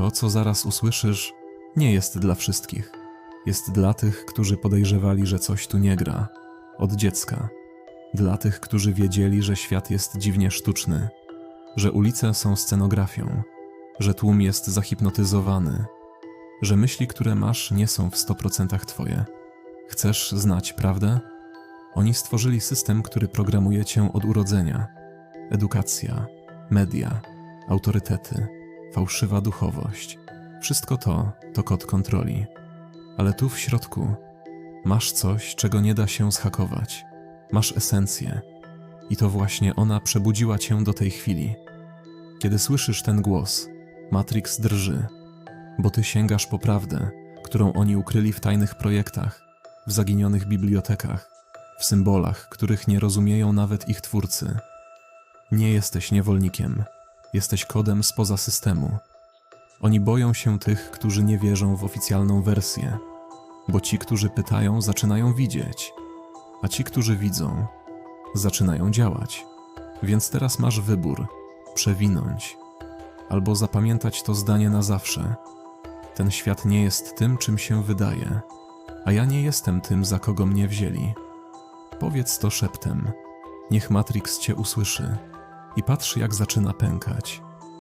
To, co zaraz usłyszysz, nie jest dla wszystkich. Jest dla tych, którzy podejrzewali, że coś tu nie gra. Od dziecka. Dla tych, którzy wiedzieli, że świat jest dziwnie sztuczny, że ulice są scenografią, że tłum jest zahipnotyzowany, że myśli, które masz, nie są w 100% twoje. Chcesz znać prawdę? Oni stworzyli system, który programuje cię od urodzenia. Edukacja, media, autorytety, fałszywa duchowość. Wszystko to to kod kontroli. Ale tu w środku masz coś, czego nie da się zhakować. Masz esencję. I to właśnie ona przebudziła cię do tej chwili. Kiedy słyszysz ten głos, Matrix drży, bo ty sięgasz po prawdę, którą oni ukryli w tajnych projektach, w zaginionych bibliotekach, w symbolach, których nie rozumieją nawet ich twórcy. Nie jesteś niewolnikiem, jesteś kodem spoza systemu. Oni boją się tych, którzy nie wierzą w oficjalną wersję, bo ci, którzy pytają, zaczynają widzieć, a ci, którzy widzą, zaczynają działać. Więc teraz masz wybór: przewinąć albo zapamiętać to zdanie na zawsze. Ten świat nie jest tym, czym się wydaje, a ja nie jestem tym, za kogo mnie wzięli. Powiedz to szeptem. Niech Matrix cię usłyszy i patrz, jak zaczyna pękać.